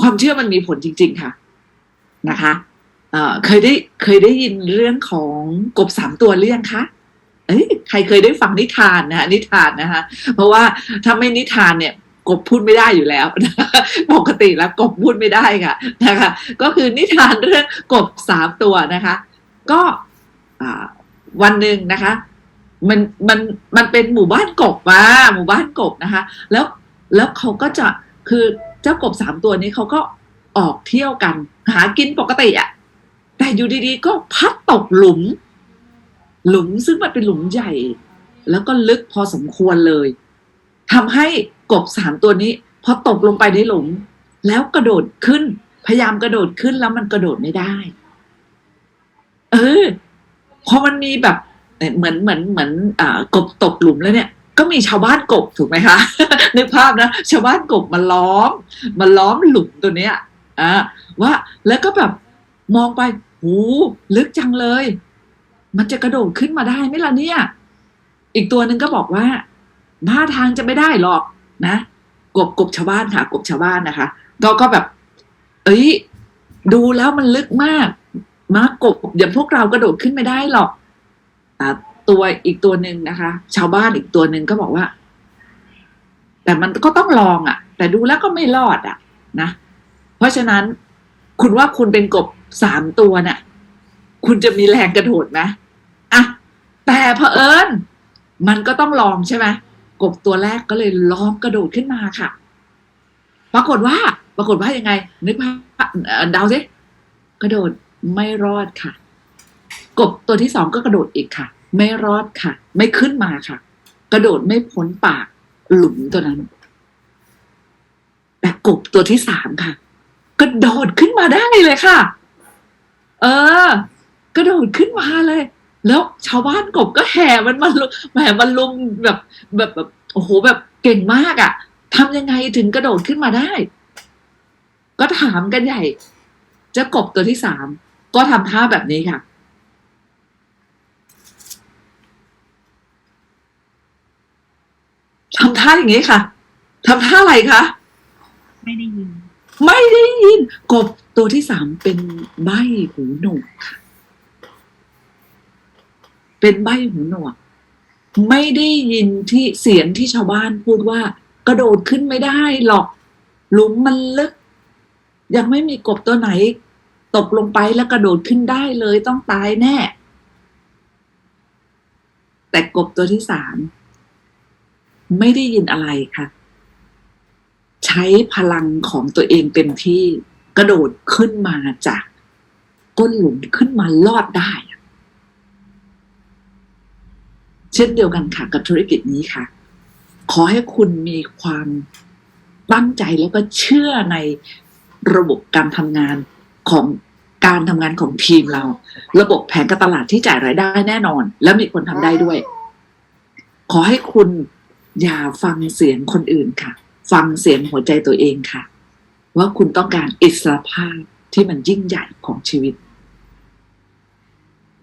ความเชื่อมันมีผลจริง ๆ ค่ะนะคะเคยได้เคยได้ยินเรื่องของกบสามตัวหรือยังคะเอ้ยใครเคยได้ฟังนิทานนะฮะนิทานนะคะ เพราะว่าถ้าไม่นิทานเนี่ยกบพูดไม่ได้อยู่แล้วปกติแล้วกบพูดไม่ได้ค่ะนะคะ ก็คือนิทานเรื่องกบสามตัวนะคะ ก็วันหนึ่งนะคะ มันมันมันเป็นหมู่บ้านกบมาหมู่บ้านกบนะคะ แล้วแล้วเขาก็จะคือ เจ้ากบสามตัวนี้เขาก็ออกเที่ยวกัน หากินปกติอะแต่อยู่ดีๆ ก็พัดตกหลุม หลุมซึ่งมันเป็นหลุมใหญ่ แล้วก็ลึกพอสมควรเลยทำให้กบสามตัวนี้พอตกลงไปในหลุม แล้วกระโดดขึ้น พยายามกระโดดขึ้นแล้วมันกระโดดไม่ได้ เออพอมันมีแบบเหมือนเหมือนเหมือนอกบตกหลุมแล้วเนี่ย ก็มีชาวบ้านกบถูกไหมคะนึกภาพนะ ชาวบ้านกบมาล้อม มาล้อมหลุมตัวเนี้ยอ่าว่าแล้วก็แบบมองไปหูลึกจังเลย มันจะกระโดดขึ้นมาได้ไหมล่ะเนี่ย อีกตัวหนึ่งก็บอกว่าท่าทางจะไม่ได้หรอกนะกบกบชาวบ้านค่ะ กบชาวบ้านนะคะก็ก็แบบ เอ้ย ดูแล้วมันลึกมาก มากบอย่างพวกเรากระโดดขึ้นไม่ได้หรอกอ่า ตัวอีกตัวหนึ่งนะคะ ชาวบ้านอีกตัวหนึ่งก็บอกว่า แต่มันก็ต้องลองอะ่ะ แต่ดูแล้วก็ไม่รอดอะ่ะ นะ เพราะฉะนั้นคุณว่าคุณเป็นกบสามตัวน่ะ คุณจะมีแรงกระโดดไหมอะแต่เผอิญมันก็ต้องลองใช่ไหมกบตัวแรกก็เลยลองกระโดดขึ้นมาค่ะ ปรากฏว่า ปรากฏว่ายังไง นึกภาพเอ่อเดาสิกระโดดไม่รอดค่ะ กบตัวที่สองก็กระโดดอีกค่ะ ไม่รอดค่ะ ไม่ขึ้นมาค่ะ กระโดดไม่พ้นปากหลุมตัวนั้น แต่กบตัวที่สามค่ะ กระโดดขึ้นมาได้เลยค่ะ เออ กระโดดขึ้นมาเลย แล้วชาวบ้านกบก็แห่มันมาลุแห่มันลุมแบบแบบแบบโอ้โหแบบเก่งมากอะ่ะทำยังไงถึงกระโดดขึ้นมาได้ ก็ถามกันใหญ่ เจ้ากบตัวที่สามก็ทำท่าแบบนี้ค่ะ ทำท่าอย่างนี้ค่ะทำท่าอะไรคะไม่ได้ยิน ไม่ได้ยิน กบตัวที่สามเป็นใบหูหนวกค่ะ เป็นใบหูหนวก ไม่ได้ยินที่เสียงที่ชาวบ้านพูดว่า กระโดดขึ้นไม่ได้หรอก หลุมมันลึก ยังไม่มีกบตัวไหน ตกลงไปแล้วกระโดดขึ้นได้เลยต้องตายแน่ แต่กบตัวที่สาม ไม่ได้ยินอะไรค่ะ ใช้พลังของตัวเองเต็มที่กระโดดขึ้นมาจากก้นหลุมขึ้นมาลอดได้ เช่นเดียวกันค่ะ กับธุรกิจนี้ค่ะ ขอให้คุณมีความตั้งใจแล้วก็เชื่อในระบบการทำงานของการทำงานของทีมเรา ระบบแผนการตลาดที่จ่ายรายได้แน่นอน และมีคนทำได้ด้วย ขอให้คุณ อย่าฟังเสียงคนอื่นค่ะ ฟังเสียงหัวใจตัวเองค่ะ ว่าคุณต้องการอิสรภาพที่มันยิ่งใหญ่ของชีวิต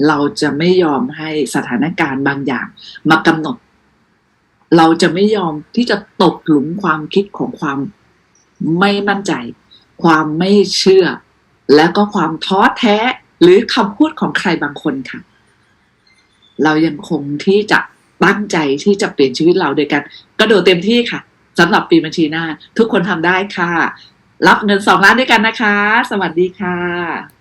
เราจะไม่ยอมให้สถานการณ์บางอย่างมากำหนด เราจะไม่ยอมที่จะตกหลุมความคิดของความไม่มั่นใจ ความไม่เชื่อ และก็ความท้อแท้หรือคำพูดของใครบางคนค่ะ เรายังคงที่จะ ตั้งใจที่จะเปลี่ยนชีวิตเราโดยการกระโดดเต็มที่ค่ะสำหรับปีบัญชีหน้า ทุกคนทำได้ค่ะ รับเงินสองล้านด้วยกันนะคะ สวัสดีค่ะ